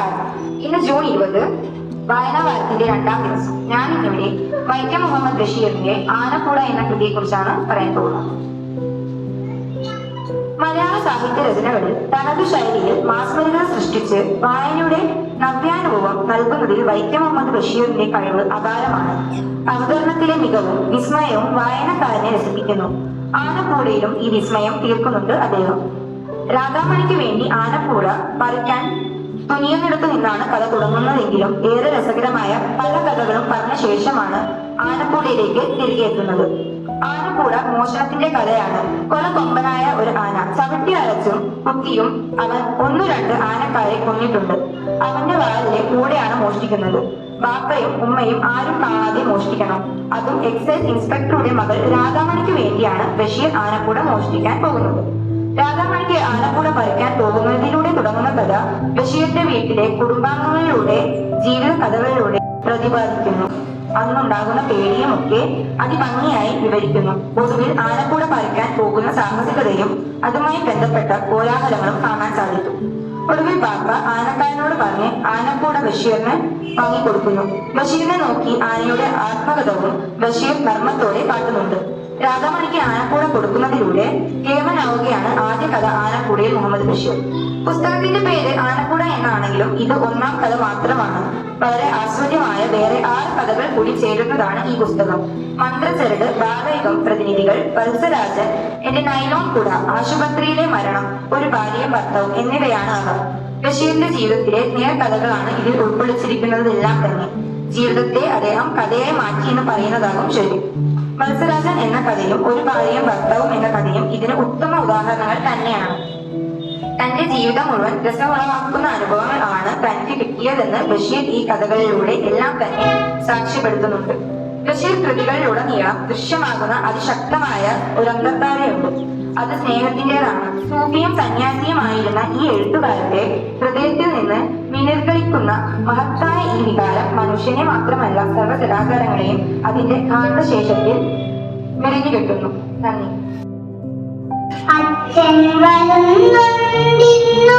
നമസ്കാരം ഇന്ന് ജൂൺ ഇരുപത് വായനാ വാരത്തിന്റെ രണ്ടാം ദിവസം. ഞാൻ ഇന്നിവിടെ വൈക്കം മുഹമ്മദ് ബഷീറിന്റെ ആനക്കൂട എന്ന കൃതിയെ കുറിച്ചാണ് പറയാൻ പോകുന്നത്. മലയാള സാഹിത്യ രചനകളിൽ തനതു ശൈലിയിൽ മാസ്മരിക സൃഷ്ടിച്ച് വായനയുടെ നവ്യാനുഭവം നൽകുന്നതിൽ വൈക്കം മുഹമ്മദ് ബഷീറിന്റെ കഴിവ് അപാരമാണ്. അവതരണത്തിലെ മികവും വിസ്മയവും വായനക്കാരനെ രസിപ്പിക്കുന്നു. ആനപ്പൂടയിലും ഈ വിസ്മയം തീർക്കുന്നുണ്ട് അദ്ദേഹം. രാധാമണിക്ക് വേണ്ടി ആനപ്പൂട പറിക്കാൻ തുനിയുന്നിടത്തു നിന്നാണ് കഥ തുടങ്ങുന്നതെങ്കിലും ഏറെ രസകരമായ പല കഥകളും പറഞ്ഞ ശേഷമാണ് ആനപ്പൂടയിലേക്ക് തിരികെ എത്തുന്നത് ആനപ്പൂട മോഷണത്തിന്റെ കഥയാണ്. കൊല കൊമ്പനായ ഒരു ആന ചവിട്ടി അരച്ചും കുത്തിയും അവൻ ഒന്നു രണ്ട് ആനക്കാരെ കൊന്നിട്ടുണ്ട്. അവന്റെ വാലിലെ കൂടെയാണ് മോഷ്ടിക്കുന്നത്. ബാപ്പയും ഉമ്മയും ആരും കാണാതെ മോഷ്ടിക്കണം. അതും എക്സൈസ് ഇൻസ്പെക്ടറുടെ മകൾ രാധാമണിക്ക് വേണ്ടിയാണ് ബഷീർ ആനക്കൂട മോഷ്ടിക്കാൻ പോകുന്നത്. രാധാമണിക്ക് ആനപ്പൂട പറിക്കാൻ പോകുന്നതിലൂടെ തുടങ്ങുന്ന കഥ ബഷീറിന്റെ വീട്ടിലെ കുടുംബാംഗങ്ങളിലൂടെ ജീവിത കഥകളിലൂടെ പ്രതിപാദിക്കുന്നു. അന്നുണ്ടാകുന്ന പേടിയുമൊക്കെ അതിഭംഗിയായി വിവരിക്കുന്നു. പൊതുവിൽ ആനപ്പൂട പറിക്കാൻ പോകുന്ന സാഹസികതയും അതുമായി ബന്ധപ്പെട്ട കോലാഹലങ്ങളും കാണാൻ സാധിക്കും. ഒടുവിൽ ബാപ്പ ആനക്കാരനോട് പറഞ്ഞ് ആനക്കൂട ബഷീറിന് വാങ്ങിക്കൊടുക്കുന്നു. ബഷീറിനെ നോക്കി ആനയുടെ ആത്മകഥവും ബഷീർ നർമ്മത്തോടെ കാട്ടുന്നുണ്ട് രാധാമണിക്ക് ആനപ്പൂട കൊടുക്കുന്നതിലൂടെ കേമനാവുകയാണ് ആദ്യ കഥ ആനക്കൂടയിൽ മുഹമ്മദ് ബഷീർ. പുസ്തകത്തിന്റെ പേര് ആനക്കൂട എന്നാണെങ്കിലും ഇത് ഒന്നാം കഥ മാത്രമാണ്. വളരെ ആസ്വദ്യമായ വേറെ ആറ് കഥകൾ കൂടി ചേരുന്നതാണ് ഈ പുസ്തകം. മന്ത്രചരട് ഭാഗികം പ്രതിനിധികൾ വത്സരാജൻ എന്റെ നൈലോൺ കുട ആശുപത്രിയിലെ മരണം ഒരു ഭാര്യയും ഭർത്താവും എന്നിവയാണ് അവർ ബഷീറിന്റെ ജീവിതത്തിലെ നേർകഥകളാണ് ഇതിൽ ഉൾക്കൊള്ളിച്ചിരിക്കുന്നതെല്ലാം തന്നെ. ജീവിതത്തെ അദ്ദേഹം കഥയായി മാറ്റി എന്ന് പറയുന്നതാകും ശരി. മത്സരാജൻ എന്ന കഥയും ഒരു ഭാര്യയും ഭർത്താവും എന്ന കഥയും ഇതിന് ഉത്തമ ഉദാഹരണങ്ങൾ തന്നെയാണ്. തന്റെ ജീവിതം മുഴുവൻ രസമുളവാക്കുന്ന അനുഭവങ്ങൾ ആണ് തനിക്ക് കിട്ടിയതെന്ന് ബഷീർ ഈ കഥകളിലൂടെ എല്ലാം തന്നെ സാക്ഷ്യപ്പെടുത്തുന്നുണ്ട്. ബഷീർ കൃതികളിലുടനീളം ദൃശ്യമാകുന്ന അതിശക്തമായ ഒരു അന്തർധാരയുണ്ട്. അത് സ്നേഹത്തിന്റേതാണ് സൂഫിയും സന്യാസിയുമായിരുന്ന ഈ എഴുത്തുകാരന്റെ ഹൃദയത്തിൽ നിന്ന് മിനിർകളിക്കുന്ന മഹത്തായ ഈ വികാരം മനുഷ്യനെ മാത്രമല്ല സർവചരാചാരങ്ങളെയും അതിന്റെ കാന്തശേഷത്തിൽ മെറിഞ്ഞു കിട്ടുന്നു നന്ദി. അച്ഛൻ വരുന്നുണ്ടിന്നു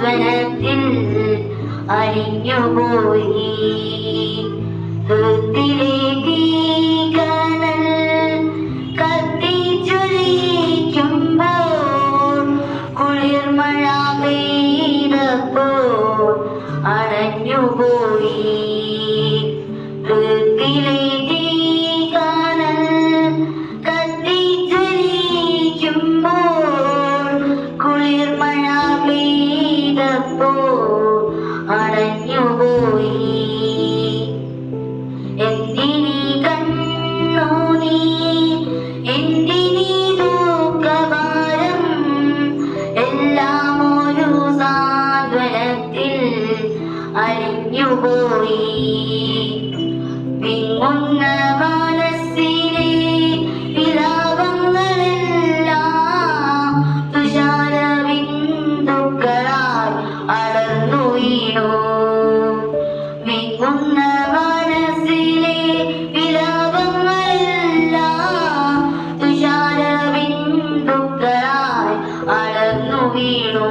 സാന്ത്വനത്തിൽ അരിഞ്ഞുപോയി. ഹൃത്തിലെ തീകനൽ കത്തിച്ചൊലിക്കുമ്പോൾ കുളിർമഴ പെയ്തപ്പോൾ അണഞ്ഞുപോയി ഹൃത്തിലെ കഴിഞ്ഞുപോയി പിന്നുന്ന മനസ്സിലെ വിലാപങ്ങളെല്ലാം തുഷാര ബിന്ദുക്കളാൽ അടർന്നു വീണു വിങ്ങുന്ന മനസ്സിലെ വിലാപങ്ങളെല്ലാം തുഷാര ബിന്ദുക്കളാൽ അടർന്നു വീണു